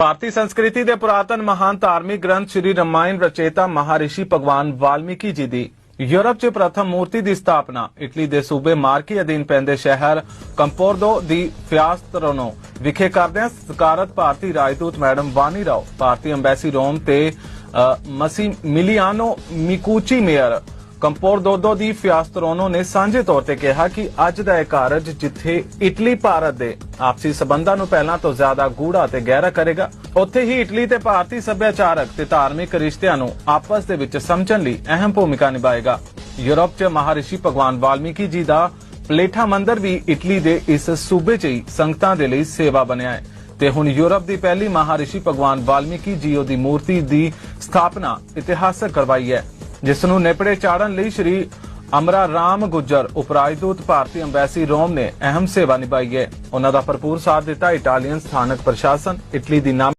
ਭਾਰਤੀ ਸੰਸਕ੍ਰਿਤੀ ਦੇ ਪੁਰਾਤਨ ਮਹਾਨ ਧਾਰਮਿਕ ਗ੍ਰੰਥ ਸ੍ਰੀ ਰਮਾਇਣ ਰਚੇਤਾ ਮਹਾਰਿਸ਼ੀ ਭਗਵਾਨ ਵਾਲਮੀਕੀ ਜੀ ਦੀ ਯੂਰਪ 'ਚ ਪ੍ਰਥਮ ਮੂਰਤੀ ਦੀ ਸਥਾਪਨਾ, ਇਟਲੀ ਦੇ ਸੂਬੇ ਮਾਰਕੀ ਅਧੀਨ ਪੈਂਦੇ ਸ਼ਹਿਰ ਕੰਪੋਰਦੋ ਦੀ ਫਿਆਸਤਰੋਨੋ ਵਿਖੇ ਕਰਦਿਆਂ ਸਤਿਕਾਰਤ ਭਾਰਤੀ ਰਾਜਦੂਤ ਮੈਡਮ ਵਾਨੀ ਰਾਓ, ਭਾਰਤੀ ਅੰਬੈਸੀ ਰੋਮ ਤੇ ਮਸੀ ਮਿਲੀਆਨੋ ਮਿਕੂਚੀ ਮੇਅਰ ਕੰਪੋਰ ਦੋਦੋ ਦੀ ਫਿਆਸਤਰੋਨੋ ਨੇ ਸਾਂਝੇ ਤੌਰ ਤੇ ਕਿਹਾ ਕਿ ਅੱਜ ਦਾ ਇਹ ਕਾਰਜ ਜਿੱਥੇ ਇਟਲੀ, ਭਾਰਤ ਦੇ ਆਪਸੀ ਸਬੰਧਾਂ ਨੂੰ ਪਹਿਲਾਂ ਤੋਂ ਜ਼ਿਆਦਾ ਗੂੜਾ ਤੇ ਗਹਿਰਾ ਕਰੇਗਾ, ਉੱਥੇ ਹੀ ਇਟਲੀ ਤੇ ਭਾਰਤੀ ਸੱਭਿਆਚਾਰਕ ਤੇ ਧਾਰਮਿਕ ਰਿਸ਼ਤਿਆਂ ਨੂੰ ਆਪਸ ਦੇ ਵਿੱਚ ਸਮਝਣ ਲਈ ਅਹਿਮ ਭੂਮਿਕਾ ਨਿਭਾਏਗਾ। ਯੂਰਪ 'ਚ ਮਹਾਰਿਸ਼ੀ ਭਗਵਾਨ ਵਾਲਮੀਕੀ ਜੀ ਦਾ ਪਲੇਠਾ ਮੰਦਿਰ ਵੀ ਇਟਲੀ ਦੇ ਇਸ ਸੂਬੇ 'ਚ ਹੀ ਸੰਗਤਾਂ ਦੇ ਲਈ ਸੇਵਾ ਬਣਿਆ ਹੈ ਤੇ ਹੁਣ ਯੂਰਪ ਦੀ ਪਹਿਲੀ ਮਹਾਰਿਸ਼ੀ ਭਗਵਾਨ ਵਾਲਮੀਕੀ ਜੀ ਦੀ ਮੂਰਤੀ ਦੀ ਸਥਾਪਨਾ ਇਤਿਹਾਸਕ ਕਰਵਾਈ ਹੈ। ਜਿਸ ਨੂੰ ਨੇਪੜੇ ਚਾੜਨ ਲਈ ਸ਼੍ਰੀ ਅਮਰਾ ਰਾਮ ਗੁੱਜਰ, ਉਪਰਾਜਦੂਤ ਭਾਰਤੀ ਅੰਬੈਸੀ ਰੋਮ ਨੇ ਅਹਿਮ ਸੇਵਾ ਨਿਭਾਈ ਹੈ। ਉਹਨਾਂ ਦਾ ਭਰਪੂਰ ਸਾਥ ਦਿੱਤਾ ਇਟਾਲੀਅਨ ਸਥਾਨਕ ਪ੍ਰਸ਼ਾਸਨ, ਇਟਲੀ ਦੀ ਨਾਮ